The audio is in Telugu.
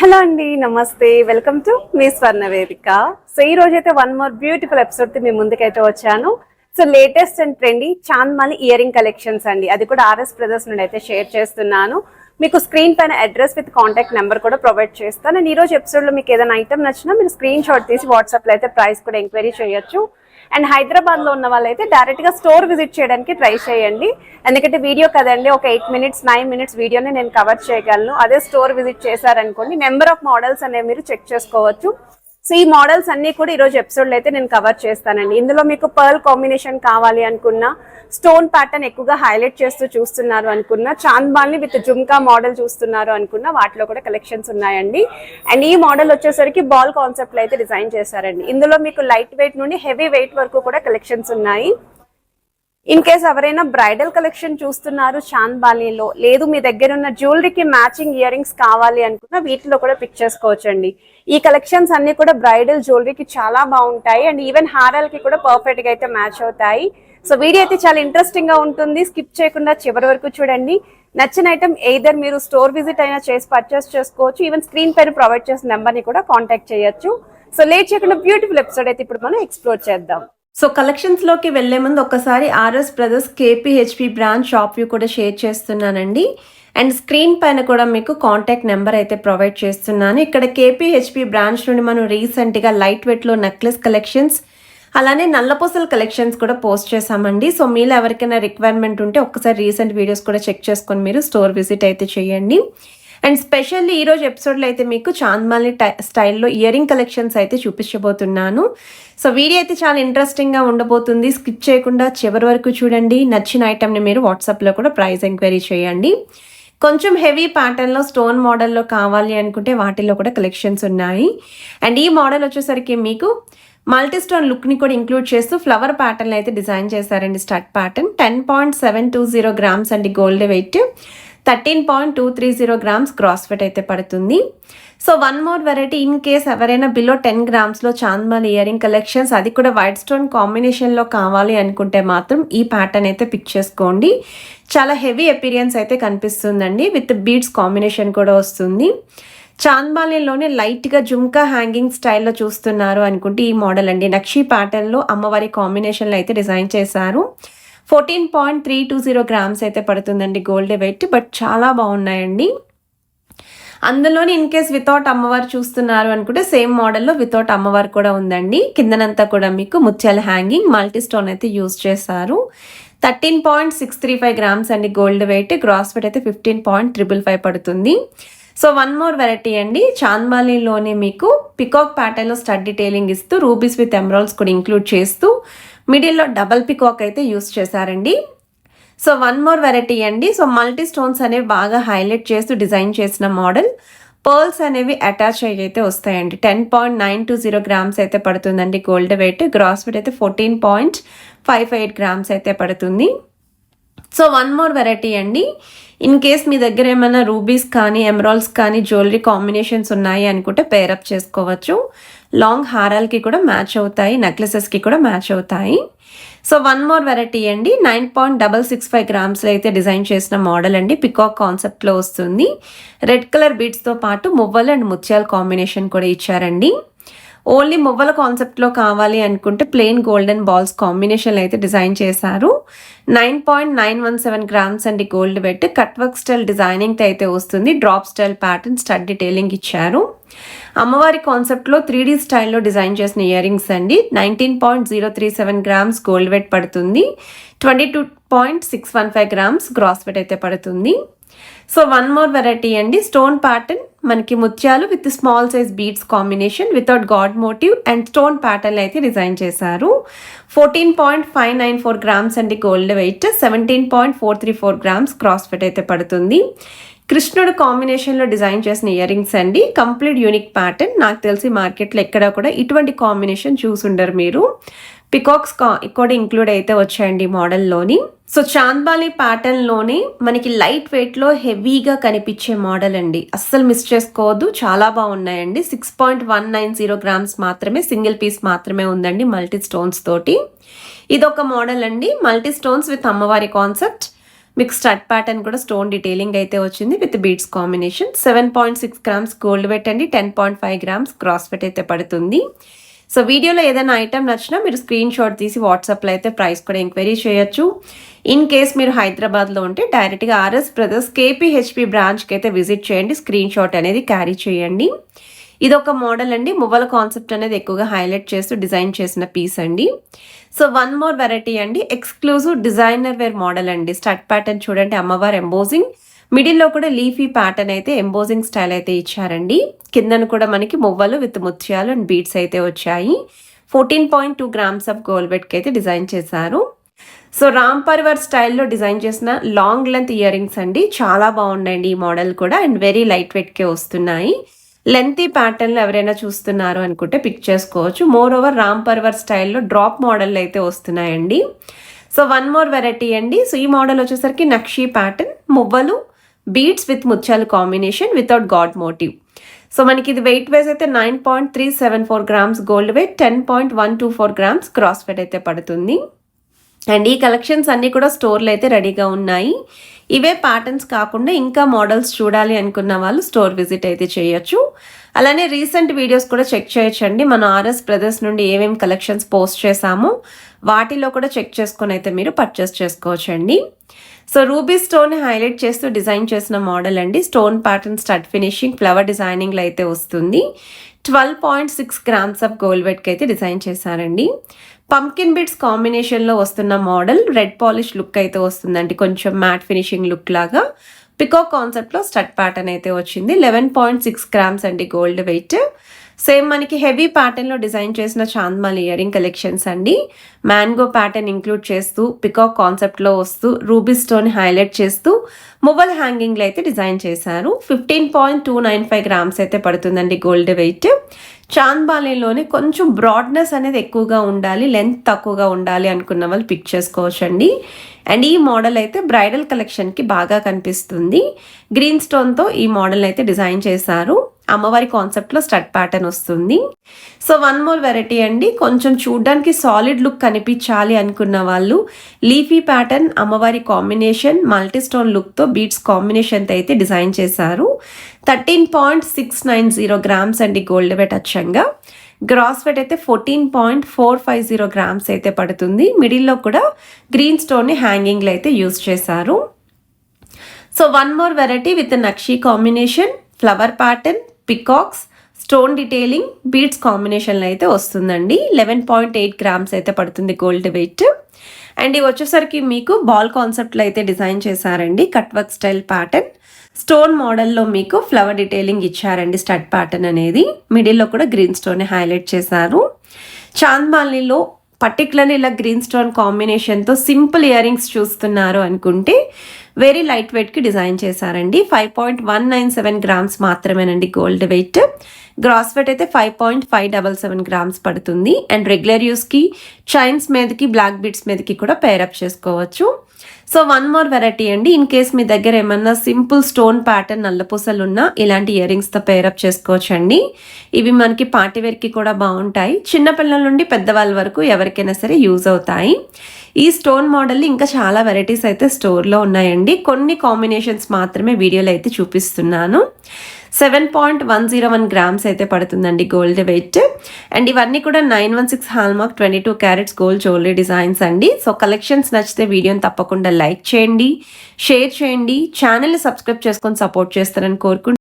హలో అండి నమస్తే. వెల్కమ్ టు మీ స్వర్ణ వేదిక. సో ఈ రోజైతే వన్ మోర్ బ్యూటిఫుల్ ఎపిసోడ్తో మీ ముందుకైతే వచ్చాను. So latest and trendy చాంద్మాలి earring collections అండి. అది కూడా ఆర్ఎస్ బ్రదర్స్ నుండి అయితే షేర్ చేస్తున్నాను. మీకు స్క్రీన్ పైన అడ్రస్ విత్ కాంటాక్ట్ నెంబర్ కూడా ప్రొవైడ్ చేస్తాను. నేను ఈ రోజు మీకు ఏదైనా ఐటమ్ నచ్చినా మీరు స్క్రీన్ షాట్ తీసి వాట్సాప్లో అయితే ప్రైస్ కూడా ఎంక్వైరీ చేయొచ్చు. అండ్ హైదరాబాద్లో ఉన్న వాళ్ళైతే డైరెక్ట్గా స్టోర్ విజిట్ చేయడానికి ట్రై చేయండి. ఎందుకంటే వీడియో కదండి ఒక ఎయిట్ మినిట్స్ నైన్ మినిట్స్ వీడియోని నేను కవర్ చేయగలను. అదే స్టోర్ విజిట్ చేశారనుకోండి నెంబర్ ఆఫ్ మోడల్స్ అనేవి మీరు చెక్ చేసుకోవచ్చు. సో ఈ మోడల్స్ అన్ని కూడా ఈ రోజు ఎపిసోడ్ అయితే నేను కవర్ చేస్తానండి. ఇందులో మీకు పర్ల్ కాంబినేషన్ కావాలి అనుకున్నా స్టోన్ ప్యాటర్న్ ఎక్కువగా హైలైట్ చేస్తూ చూస్తున్నారు అనుకున్నా చాంద్బాల్ని విత్ జుమ్కా మోడల్ చూస్తున్నారు అనుకున్నా వాటిలో కూడా కలెక్షన్స్ ఉన్నాయండి. అండ్ ఈ మోడల్ వచ్చేసరికి బాల్ కాన్సెప్ట్లో అయితే డిజైన్ చేశారండి. ఇందులో మీకు లైట్ వెయిట్ నుండి హెవీ వెయిట్ వరకు కూడా కలెక్షన్స్ ఉన్నాయి. ఇన్ కేస్ ఎవరైనా బ్రైడల్ కలెక్షన్ చూస్తున్నారు చాంద్ బాలీలో లేదు మీ దగ్గర ఉన్న జ్యువెలరీకి మ్యాచింగ్ ఇయర్ రింగ్స్ కావాలి అనుకున్న వీటిలో కూడా పిక్ చేసుకోవచ్చండి. ఈ కలెక్షన్స్ అన్ని కూడా బ్రైడల్ జ్యువెలరీకి చాలా బాగుంటాయి అండ్ ఈవెన్ హారాలకి కూడా పర్ఫెక్ట్గా అయితే మ్యాచ్ అవుతాయి. సో వీడియో అయితే చాలా ఇంట్రెస్టింగ్గా ఉంటుంది. స్కిప్ చేయకుండా చివరి వరకు చూడండి. నచ్చిన ఐటమ్ ఎయిదర్ మీరు స్టోర్ విజిట్ అయినా చేసి పర్చేస్ చేసుకోవచ్చు. ఈవెన్ స్క్రీన్ పైన ప్రొవైడ్ చేసిన నెంబర్ని కూడా కాంటాక్ట్ చేయొచ్చు. సో లేట్ చేయకుండా బ్యూటిఫుల్ ఎపిసోడ్ అయితే ఇప్పుడు మనం ఎక్స్ప్లోర్ చేద్దాం. సో కలెక్షన్స్లోకి వెళ్ళే ముందు ఒకసారి RS brothers KPHB branch shop view కూడా షేర్ చేస్తున్నానండి. అండ్ స్క్రీన్ పైన కూడా మీకు కాంటాక్ట్ నెంబర్ అయితే ప్రొవైడ్ చేస్తున్నాను. ఇక్కడ కేపీహెచ్పి బ్రాంచ్ నుండి మనం రీసెంట్గా లైట్ వెయిట్లో నెక్లెస్ కలెక్షన్స్ అలానే నల్లపూసల కలెక్షన్స్ కూడా పోస్ట్ చేశామండి. సో మీలో ఎవరికైనా రిక్వైర్మెంట్ ఉంటే ఒక్కసారి రీసెంట్ వీడియోస్ కూడా చెక్ చేసుకొని మీరు స్టోర్ విజిట్ అయితే చేయండి. అండ్ స్పెషల్లీ ఈరోజు ఎపిసోడ్లో అయితే మీకు చాంద్మాలి టై స్టైల్లో ఇయర్ రింగ్ కలెక్షన్స్ అయితే చూపించబోతున్నాను. సో వీడియో అయితే చాలా ఇంట్రెస్టింగ్గా ఉండబోతుంది. స్కిప్ చేయకుండా చివరి వరకు చూడండి. నచ్చిన ఐటమ్ని మీరు వాట్సాప్లో కూడా ప్రైస్ ఎంక్వైరీ చేయండి. కొంచెం హెవీ ప్యాటర్న్లో స్టోన్ మోడల్లో కావాలి అనుకుంటే వాటిల్లో కూడా కలెక్షన్స్ ఉన్నాయి. అండ్ ఈ మోడల్ వచ్చేసరికి మీకు మల్టీ స్టోన్ లుక్ని కూడా ఇంక్లూడ్ చేస్తూ ఫ్లవర్ ప్యాటర్న్ అయితే డిజైన్ చేశారండి. Stud pattern ten point seven two zero grams అండి gold weight thirteen point two three zero grams cross fit అయితే పడుతుంది. So one more variety in case ఎవరైనా బిలో టెన్ గ్రామ్స్లో చాంద్మాల్ ఇయరింగ్ కలెక్షన్స్ అది కూడా వైట్ స్టోన్ కాంబినేషన్లో కావాలి అనుకుంటే మాత్రం ఈ ప్యాటర్న్ అయితే పిక్ చేసుకోండి. చాలా హెవీ ఎపీరియన్స్ అయితే కనిపిస్తుందండి విత్ బీడ్స్ కాంబినేషన్ కూడా వస్తుంది. చాంద్బాలిలోనే లైట్గా జుమ్కా హ్యాంగింగ్ స్టైల్లో చూస్తున్నారు అనుకుంటే ఈ మోడల్ అండి. నక్షి ప్యాటర్న్లో అమ్మవారి కాంబినేషన్లో అయితే డిజైన్ చేశారు. Fourteen point three two zero grams అయితే పడుతుందండి గోల్డ్ వెయిట్ బట్ చాలా బాగున్నాయండి. అందులోని ఇన్ కేస్ వితౌట్ అమ్మవారు చూస్తున్నారు అనుకుంటే సేమ్ మోడల్లో వితౌట్ అమ్మవారు కూడా ఉందండి. కిందనంతా కూడా మీకు ముత్యాల హ్యాంగింగ్ మల్టీ స్టోన్ అయితే యూజ్ చేశారు. Thirteen point six three five grams అండి గోల్డ్ వెయిట్ గ్రాస్ వెయిట్ అయితే ఫిఫ్టీన్ పాయింట్ ట్రిపుల్ ఫైవ్ పడుతుంది. సో వన్ మోర్ వెరైటీ అండి చాంద్మాలిలోనే మీకు పికాక్ ప్యాటర్న్లో స్టడ్ డీటెయిలింగ్ ఇస్తూ రూబీస్ విత్ ఎమరాల్స్ కూడా ఇంక్లూడ్ చేస్తూ మిడిల్లో డబల్ పికాక్ అయితే యూస్ చేశారండి. సో వన్ మోర్ వెరైటీ అండి. సో మల్టీ స్టోన్స్ అనేవి బాగా హైలైట్ చేస్తూ డిజైన్ చేసిన మోడల్. పర్ల్స్ అనేవి అటాచ్ అయ్యి అయితే వస్తాయండి. Ten point nine two zero grams అయితే పడుతుందండి గోల్డ్ వెయిట్. గ్రాస్ వెయిట్ అయితే fourteen point five eight grams అయితే పడుతుంది. సో వన్ మోర్ వెరైటీ అండి. ఇన్ కేస్ మీ దగ్గర ఏమైనా రూబీస్ కానీ ఎమరాల్స్ కానీ జ్యువెలరీ కాంబినేషన్స్ ఉన్నాయి అనుకుంటే పేరప్ చేసుకోవచ్చు. లాంగ్ హారాలకి కూడా మ్యాచ్ అవుతాయి నెక్లెసెస్కి కూడా మ్యాచ్ అవుతాయి. సో వన్ మోర్ వెరైటీ అండి. Nine point double six five గ్రామ్స్లో అయితే డిజైన్ చేసిన మోడల్ అండి. పికాక్ కాన్సెప్ట్లో వస్తుంది. రెడ్ కలర్ బీడ్స్తో పాటు మువ్వలు అండ్ ముత్యాల కాంబినేషన్ కూడా ఇచ్చారండి. ఓన్లీ మువ్వల కాన్సెప్ట్లో కావాలి అనుకుంటే ప్లెయిన్ గోల్డెన్ బాల్స్ కాంబినేషన్ అయితే డిజైన్ చేశారు. Nine point nine one seven grams అండి gold weight cut work style designing అయితే వస్తుంది. Drop style pattern stud detailing ఇచ్చారు. అమ్మవారి కాన్సెప్ట్లో త్రీ డీ స్టైల్లో డిజైన్ చేసిన ఇయర్ రింగ్స్ అండి. Nineteen point zero three seven grams gold weight పడుతుంది. Twenty two point six one five grams gross weight అయితే పడుతుంది. సో వన్ మోర్ వెరైటీ అండి. స్టోన్ ప్యాటర్న్ మనకి ముత్యాలు with small size beads combination without god motive and stone pattern అయితే డిజైన్ చేశారు. Fourteen point five nine four grams అండి gold weight seventeen point four three four grams gross weight అయితే పడుతుంది. కృష్ణుడు కాంబినేషన్లో డిజైన్ చేసిన ఇయర్ రింగ్స్ అండి. కంప్లీట్ యూనిక్ ప్యాటర్న్ నాకు తెలిసి మార్కెట్లో ఎక్కడ కూడా ఇటువంటి కాంబినేషన్ చూసుండరు మీరు. పికాక్స్ కూడా ఇంక్లూడ్ అయితే వచ్చాయండి మోడల్లోని. సో చాంద్బాలి ప్యాటర్న్లోనే మనకి లైట్ వెయిట్లో హెవీగా కనిపించే మోడల్ అండి. అస్సలు మిస్ చేసుకోవద్దు. చాలా బాగున్నాయండి. Six point one nine zero grams మాత్రమే సింగిల్ పీస్ మాత్రమే ఉందండి మల్టీ స్టోన్స్ తోటి. ఇదొక మోడల్ అండి. మల్టీ స్టోన్స్ విత్ అమ్మవారి కాన్సెప్ట్ మీకు స్టడ్ ప్యాటర్న్ కూడా స్టోన్ డీటెయిలింగ్ అయితే వచ్చింది with beads combination seven point six grams gold weight అండి. Ten point five grams gross weight అయితే పడుతుంది. సో వీడియోలో ఏదైనా ఐటమ్ నచ్చినా మీరు స్క్రీన్ షాట్ తీసి వాట్సాప్లో అయితే ప్రైస్ కూడా ఎంక్వైరీ చేయొచ్చు. ఇన్ కేస్ మీరు హైదరాబాద్లో ఉంటే డైరెక్ట్గా ఆర్ఎస్ బ్రదర్స్ కేపీహెచ్పి బ్రాంచ్కి అయితే విజిట్ చేయండి. స్క్రీన్ షాట్ అనేది క్యారీ చేయండి. ఇది ఒక మోడల్ అండి. మువ్వల కాన్సెప్ట్ అనేది ఎక్కువగా హైలైట్ చేస్తూ డిజైన్ చేసిన పీస్ అండి. సో వన్ మోర్ వెరైటీ అండి. ఎక్స్క్లూజివ్ డిజైనర్ వేర్ మోడల్ అండి. స్టడ్ ప్యాటర్న్ చూడండి. అమ్మవారు ఎంబోజింగ్ మిడిల్లో కూడా లీఫీ ప్యాటర్న్ అయితే ఎంబోజింగ్ స్టైల్ అయితే ఇచ్చారండి. కిందను కూడా మనకి మువ్వలు విత్ ముత్యాలు అండ్ బీట్స్ అయితే వచ్చాయి. Fourteen point two grams of గోల్బెట్కి అయితే డిజైన్ చేశారు. సో రామ్ పర్వర్ స్టైల్లో డిజైన్ చేసిన లాంగ్ లెంత్ ఇయర్ రింగ్స్ అండి. చాలా బాగున్నాయండి ఈ మోడల్ కూడా అండ్ వెరీ లైట్ వెయిట్కే వస్తున్నాయి. లెంతీ ప్యాటర్న్లు ఎవరైనా చూస్తున్నారు అనుకుంటే పిక్ చేసుకోవచ్చు. మోర్ ఓవర్ రామ్ పర్వర్ స్టైల్లో డ్రాప్ మోడల్ అయితే వస్తున్నాయండి. సో వన్ మోర్ వెరైటీ అండి. సో ఈ మోడల్ వచ్చేసరికి నక్షీ ప్యాటర్న్ మువ్వలు బీడ్స్ విత్ ముత్యాలు combination without god motive so మనకి ఇది వెయిట్ వైజ్ అయితే nine point three seven four grams gold weight ten point one two four grams gross weight అయితే పడుతుంది అండ్ ఈ కలెక్షన్స్ అన్నీ కూడా స్టోర్లో అయితే రెడీగా ఉన్నాయి ఇవే ప్యాటర్న్స్ కాకుండా ఇంకా మోడల్స్ చూడాలి అనుకున్న వాళ్ళు స్టోర్ విజిట్ అయితే చేయొచ్చు అలానే రీసెంట్ వీడియోస్ కూడా చెక్ చేయొచ్చండి మన ఆర్ఎస్ బ్రదర్స్ నుండి ఏమేమి కలెక్షన్స్ పోస్ట్ చేశామో వాటిలో కూడా చెక్ చేసుకొని అయితే మీరు పర్చేస్ చేసుకోవచ్చండి సో రూబీ స్టోన్ హైలైట్ చేస్తూ డిజైన్ చేసిన మోడల్ అండి. Stone pattern stud finishing flower డిజైనింగ్లో అయితే వస్తుంది. Twelve point six grams of gold వెట్కి అయితే డిజైన్ చేశారండి. పంకిన్ బిట్స్ కాంబినేషన్లో వస్తున్న మోడల్ రెడ్ పాలిష్ లుక్ అయితే వస్తుందండి. కొంచెం మ్యాట్ ఫినిషింగ్ లుక్ లాగా. పికో కాన్సెప్ట్లో స్టడ్ ప్యాటర్న్ అయితే వచ్చింది. లెవెన్ పాయింట్ సిక్స్ గ్రామ్స్ అండి గోల్డ్ వెయిట్ సేమ్ మనకి హెవీ ప్యాటర్న్లో డిజైన్ చేసిన చాంద్మాల్ ఇయరింగ్ కలెక్షన్స్ అండి. మ్యాంగో ప్యాటర్న్ ఇంక్లూడ్ చేస్తూ పికాక్ కాన్సెప్ట్లో వస్తూ రూబీ స్టోన్ హైలైట్ చేస్తూ మొబైల్ హ్యాంగింగ్లో అయితే డిజైన్ చేశారు. Fifteen point two nine five grams అయితే పడుతుందండి గోల్డ్ వెయిట్ చాంద్బాలీలోనే కొంచెం బ్రాడ్నెస్ అనేది ఎక్కువగా ఉండాలి లెంత్ తక్కువగా ఉండాలి అనుకున్న వాళ్ళు పిక్ చేసుకోవచ్చండి. అండ్ ఈ మోడల్ అయితే బ్రైడల్ కలెక్షన్కి బాగా కనిపిస్తుంది. గ్రీన్ స్టోన్తో ఈ మోడల్ అయితే డిజైన్ చేశారు. అమ్మవారి కాన్సెప్ట్లో స్టడ్ ప్యాటర్న్ వస్తుంది. సో వన్ మోర్ వెరైటీ అండి. కొంచెం చూడడానికి సాలిడ్ లుక్ కనిపించాలి అనుకున్న వాళ్ళు లీఫీ ప్యాటర్న్ అమ్మవారి కాంబినేషన్ మల్టీస్టోన్ లుక్తో బీట్స్ కాంబినేషన్తో అయితే డిజైన్ చేశారు. Thirteen point six nine zero grams అండి గోల్డ్ వెట్ అచ్చంగా. గ్రాస్ వెట్ అయితే fourteen point four five zero grams అయితే పడుతుంది. మిడిల్లో కూడా గ్రీన్ స్టోన్ని హ్యాంగింగ్లో అయితే యూజ్ చేశారు. So one more variety with nakshi combination flower pattern peacocks stone detailing beads కాంబినేషన్లో అయితే వస్తుందండి. లెవెన్ పాయింట్ ఎయిట్ గ్రామ్స్ అయితే పడుతుంది గోల్డ్ వెయిట్. అండ్ ఇవి వచ్చేసరికి మీకు బాల్ కాన్సెప్ట్లో అయితే డిజైన్ చేశారండి. Cut work style pattern. Stone మోడల్లో మీకు ఫ్లవర్ డీటెయిలింగ్ ఇచ్చారండి స్టడ్ ప్యాటర్న్ అనేది. మిడిల్లో కూడా గ్రీన్ స్టోన్ హైలైట్ చేశారు. చాంద్మాలిలో పర్టికులర్లీ ఇలా గ్రీన్ స్టోన్ కాంబినేషన్తో సింపుల్ ఇయర్ రింగ్స్ చూస్తున్నారు అనుకుంటే వెరీ లైట్ వెయిట్కి డిజైన్ చేశారండి. Five point one nine seven grams మాత్రమేనండి గోల్డ్ వెయిట్ గ్రాస్ వెయిట్ అయితే five point five double seven grams పడుతుంది. అండ్ రెగ్యులర్ యూస్కి చైన్స్ మీదకి బ్లాక్ బీట్స్ మీదకి కూడా పేరప్ చేసుకోవచ్చు. సో వన్ మోర్ వెరైటీ అండి. ఇన్ కేస్ మీ దగ్గర ఏమన్నా సింపుల్ స్టోన్ ప్యాటర్న్ నల్లపూసలు ఉన్నా ఇలాంటి ఇయర్ రింగ్స్తో పేరప్ చేసుకోవచ్చు అండి ఇవి మనకి పార్టీ వేర్కి కూడా బాగుంటాయి. చిన్నపిల్లల నుండి పెద్దవాళ్ళ వరకు ఎవరికైనా సరే యూజ్ అవుతాయి. ఈ స్టోన్ మోడల్ ఇంకా చాలా వెరైటీస్ అయితే స్టోర్లో ఉన్నాయండి. కొన్ని కాంబినేషన్స్ మాత్రమే వీడియోలో అయితే చూపిస్తున్నాను. Seven point one zero one grams అయితే పడుతుందండి గోల్డ్ వెయిట్. అండ్ ఇవన్నీ కూడా nine one six hallmark twenty two carats gold jewellery designs అండి. సో కలెక్షన్స్ నచ్చితే వీడియోని తప్పకుండా లైక్ చేయండి షేర్ చేయండి ఛానల్ని సబ్స్క్రైబ్ చేసుకొని సపోర్ట్ చేస్తారని కోరుకుంటున్నాను.